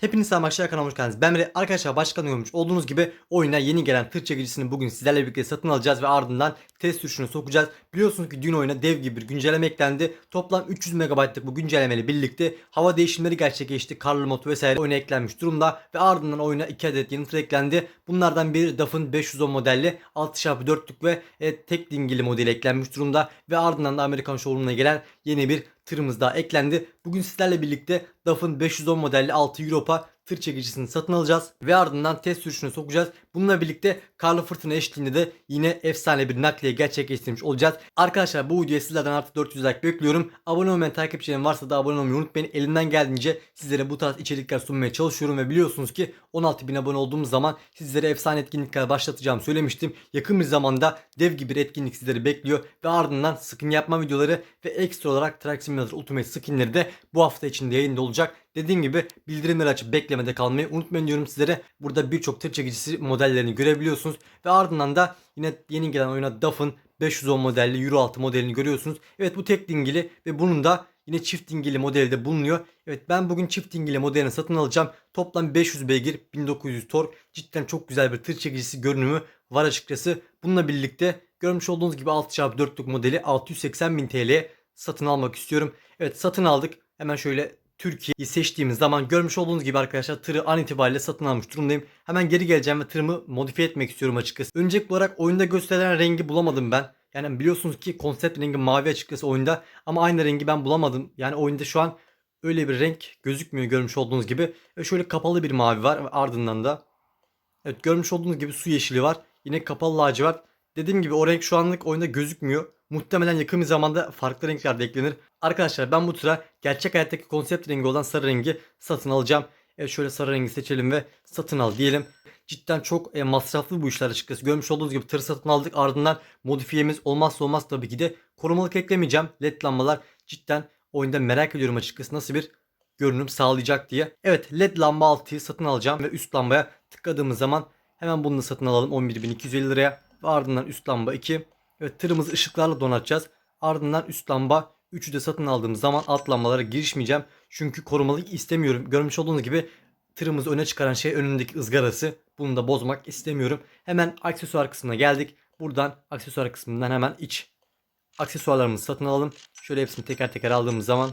Hepiniz selam arkadaşlar kanalıma hoş geldiniz. Ben Mire arkadaşlar başkan görmüş olduğunuz gibi oyuna yeni gelen tır çekicisini bugün sizlerle birlikte satın alacağız ve ardından test sürüşünü sokacağız. Biliyorsunuz ki dün oyuna dev gibi bir güncelleme eklendi. Toplam 300 MB'lık bu güncellemeyle birlikte hava değişimleri gerçekleşti. Karlı mod vesaire oyuna eklenmiş durumda ve ardından oyuna 2 adet yeni tır eklendi. Bunlardan biri DAF'ın 510 modelli 6x4'lük ve e, tek dingili modeli eklenmiş durumda ve ardından da Amerikan showroom'una gelen yeni bir tırımız daha eklendi. Bugün sizlerle birlikte DAF'ın 510 modelli 6 Europa tır çekicisini satın alacağız ve ardından test sürüşünü sokacağız. Bununla birlikte karlı fırtına eşliğinde de yine efsane bir nakliye gerçekleştirmiş olacağız. Arkadaşlar bu videoya sizlerden artık 400 like bekliyorum. Abone olmayan takipçilerim varsa da abone olmayı unutmayın. Elimden geldiğince sizlere bu tarz içerikler sunmaya çalışıyorum ve biliyorsunuz ki 16.000 abone olduğumuz zaman sizlere efsane etkinlikler başlatacağımı söylemiştim. Yakın bir zamanda dev gibi bir etkinlik sizleri bekliyor ve ardından skin yapma videoları ve ekstra olarak Simulator Ultimate skinleri de bu hafta içinde yayında olacak. Dediğim gibi bildirimleri açıp beklemede kalmayı unutmayın diyorum sizlere. Burada birçok tır çekicisi modellerini görebiliyorsunuz. Ve ardından da yine yeni gelen oyuna DAF'ın 510 modelli Euro 6 modelini görüyorsunuz. Evet bu tek dingili ve bunun da yine çift dingili modeli de bulunuyor. Evet ben bugün çift dingili modelini satın alacağım. Toplam 500 beygir 1900 tork. Cidden çok güzel bir tır çekicisi görünümü var açıkçası. Bununla birlikte görmüş olduğunuz gibi 6x4'lük modeli 680.000 TL'ye satın almak istiyorum. Evet satın aldık. Hemen şöyle Türkiye'yi seçtiğimiz zaman görmüş olduğunuz gibi arkadaşlar tırı an itibariyle satın almış durumdayım. Hemen geri geleceğim ve tırımı modifiye etmek istiyorum açıkçası. Öncelikli olarak oyunda gösterilen rengi bulamadım ben. Yani biliyorsunuz ki konsept rengi mavi açıkçası oyunda ama aynı rengi ben bulamadım. Yani oyunda şu an öyle bir renk gözükmüyor görmüş olduğunuz gibi. Ve şöyle kapalı bir mavi var ardından da evet görmüş olduğunuz gibi su yeşili var. Yine kapalı lacivert. Dediğim gibi o renk şu anlık oyunda gözükmüyor. Muhtemelen yakın bir zamanda farklı renkler de eklenir. Arkadaşlar ben bu tıra gerçek hayattaki konsept rengi olan sarı rengi satın alacağım. Evet şöyle sarı rengi seçelim ve satın al diyelim. Cidden çok e, masraflı bu işler açıkçası. Görmüş olduğunuz gibi tırı satın aldık. Ardından modifiyemiz olmazsa olmaz tabii ki de korumalık eklemeyeceğim. LED lambalar cidden oyunda merak ediyorum açıkçası nasıl bir görünüm sağlayacak diye. Evet LED lamba altıyı satın alacağım ve üst lambaya tıkladığımız zaman hemen bunu da satın alalım 11.250 liraya. Ve ardından üst lamba 2. Evet tırımızı ışıklarla donatacağız. Ardından üst lamba 3'ü de satın aldığımız zaman alt lambalara girişmeyeceğim. Çünkü korumalık istemiyorum. Görmüş olduğunuz gibi tırımızı öne çıkaran şey önündeki ızgarası. Bunu da bozmak istemiyorum. Hemen aksesuar kısmına geldik. Buradan aksesuar kısmından hemen iç aksesuarlarımızı satın alalım. Şöyle hepsini teker teker aldığımız zaman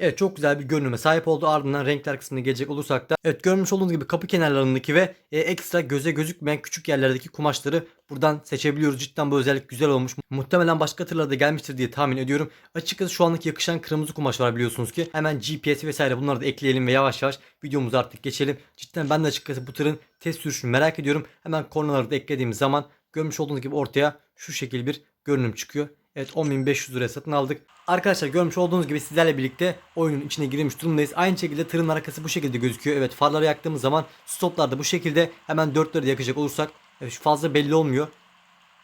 Evet çok güzel bir görünüme sahip oldu. Ardından renkler kısmına gelecek olursak da evet görmüş olduğunuz gibi kapı kenarlarındaki ve e, ekstra göze gözükmeyen küçük yerlerdeki kumaşları buradan seçebiliyoruz. Cidden bu özellik güzel olmuş. Muhtemelen başka tırlarda gelmiştir diye tahmin ediyorum. Açıkçası şu anlık yakışan kırmızı kumaş var biliyorsunuz ki. Hemen GPS vesaire bunları da ekleyelim ve yavaş yavaş videomuza artık geçelim. Cidden ben de açıkçası bu tırın test sürüşünü merak ediyorum. Hemen kornaları da eklediğimiz zaman görmüş olduğunuz gibi ortaya şu şekil bir görünüm çıkıyor. Evet 10.500 liraya satın aldık. Arkadaşlar görmüş olduğunuz gibi sizlerle birlikte oyunun içine girmiş durumdayız. Aynı şekilde tırın arkası bu şekilde gözüküyor. Evet farları yaktığımız zaman stoplar da bu şekilde. Hemen dörtleri de yakacak olursak fazla belli olmuyor.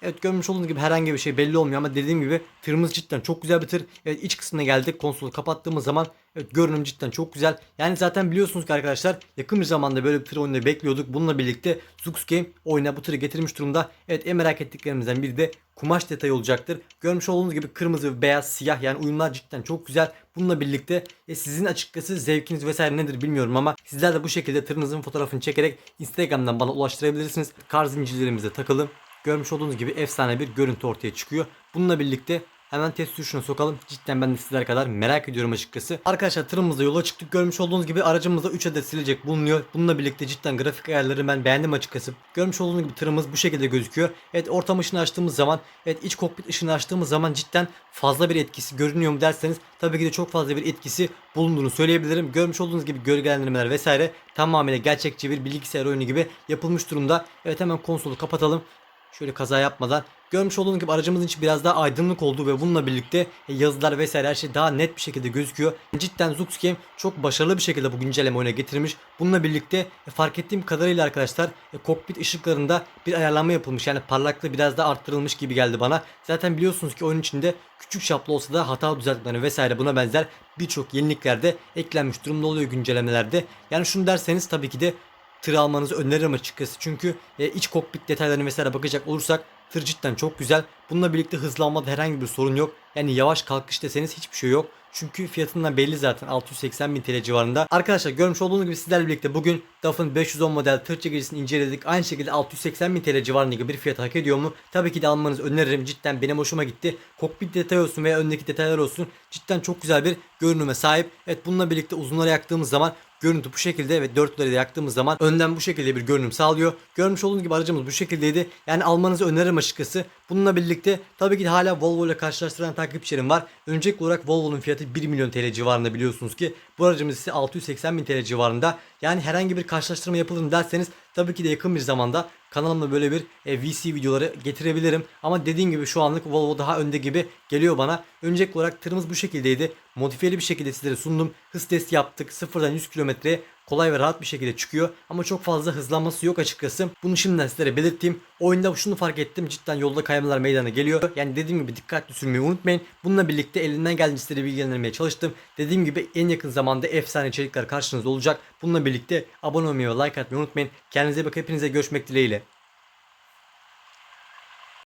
Evet görmüş olduğunuz gibi herhangi bir şey belli olmuyor ama dediğim gibi tırımız cidden çok güzel bir tır. Evet iç kısmına geldik. Konsolu kapattığımız zaman evet görünüm cidden çok güzel. Yani zaten biliyorsunuz ki arkadaşlar yakın bir zamanda böyle bir tır oyunu bekliyorduk. Bununla birlikte Zux Game oyuna bu tırı getirmiş durumda. Evet en merak ettiklerimizden biri de kumaş detayı olacaktır. Görmüş olduğunuz gibi kırmızı, beyaz, siyah yani uyumlar cidden çok güzel. Bununla birlikte e, sizin açıkçası zevkiniz vesaire nedir bilmiyorum ama sizler de bu şekilde tırınızın fotoğrafını çekerek Instagram'dan bana ulaştırabilirsiniz. Kar zincirlerimize takılın. Görmüş olduğunuz gibi efsane bir görüntü ortaya çıkıyor. Bununla birlikte hemen test sürüşüne sokalım. Cidden ben de sizler kadar merak ediyorum açıkçası. Arkadaşlar tırımızla yola çıktık. Görmüş olduğunuz gibi aracımızda 3 adet silecek bulunuyor. Bununla birlikte cidden grafik ayarları ben beğendim açıkçası. Görmüş olduğunuz gibi tırımız bu şekilde gözüküyor. Evet ortam ışını açtığımız zaman, evet iç kokpit ışını açtığımız zaman cidden fazla bir etkisi görünüyor mu derseniz tabii ki de çok fazla bir etkisi bulunduğunu söyleyebilirim. Görmüş olduğunuz gibi gölgelendirmeler vesaire tamamıyla gerçekçi bir bilgisayar oyunu gibi yapılmış durumda. Evet hemen konsolu kapatalım. Şöyle kaza yapmadan. Görmüş olduğunuz gibi aracımızın içi biraz daha aydınlık oldu ve bununla birlikte yazılar vesaire her şey daha net bir şekilde gözüküyor. Cidden Zux Game çok başarılı bir şekilde bu güncelleme oyuna getirmiş. Bununla birlikte e, fark ettiğim kadarıyla arkadaşlar e, kokpit ışıklarında bir ayarlama yapılmış. Yani parlaklığı biraz daha arttırılmış gibi geldi bana. Zaten biliyorsunuz ki oyun içinde küçük çaplı olsa da hata düzeltmeleri vesaire buna benzer birçok yenilikler de eklenmiş durumda oluyor güncellemelerde. Yani şunu derseniz tabii ki de tır almanızı öneririm açıkçası. Çünkü e, iç kokpit detaylarını mesela bakacak olursak tır cidden çok güzel. Bununla birlikte hızlanmada herhangi bir sorun yok. Yani yavaş kalkış deseniz hiçbir şey yok. Çünkü fiyatından belli zaten 680 bin TL civarında. Arkadaşlar görmüş olduğunuz gibi sizlerle birlikte bugün DAF'ın 510 model tır çekicisini inceledik. Aynı şekilde 680 bin TL civarında bir fiyat hak ediyor mu? Tabii ki de almanızı öneririm. Cidden benim hoşuma gitti. Kokpit detay olsun veya öndeki detaylar olsun. Cidden çok güzel bir görünüme sahip. Evet bununla birlikte uzunlara yaktığımız zaman Görüntü bu şekilde ve dörtleri de yaktığımız zaman önden bu şekilde bir görünüm sağlıyor. Görmüş olduğunuz gibi aracımız bu şekildeydi. Yani almanızı öneririm açıkçası. Bununla birlikte tabii ki de hala Volvo ile karşılaştıran takipçilerim var. Öncelikli olarak Volvo'nun fiyatı 1 milyon TL civarında biliyorsunuz ki. Bu aracımız ise 680 bin TL civarında. Yani herhangi bir karşılaştırma yapılır derseniz tabii ki de yakın bir zamanda kanalımda böyle bir e, VC videoları getirebilirim. Ama dediğim gibi şu anlık Volvo daha önde gibi geliyor bana. Öncelikli olarak tırımız bu şekildeydi. Modifiyeli bir şekilde sizlere sundum. Hız testi yaptık. Sıfırdan 100 kilometreye kolay ve rahat bir şekilde çıkıyor. Ama çok fazla hızlanması yok açıkçası. Bunu şimdiden sizlere belirteyim. Oyunda şunu fark ettim. Cidden yolda kaymalar meydana geliyor. Yani dediğim gibi dikkatli sürmeyi unutmayın. Bununla birlikte elinden geldiğince sizlere bilgilendirmeye çalıştım. Dediğim gibi en yakın zamanda efsane içerikler karşınızda olacak. Bununla birlikte abone olmayı ve like atmayı unutmayın. Kendinize bakın. Hepinize görüşmek dileğiyle.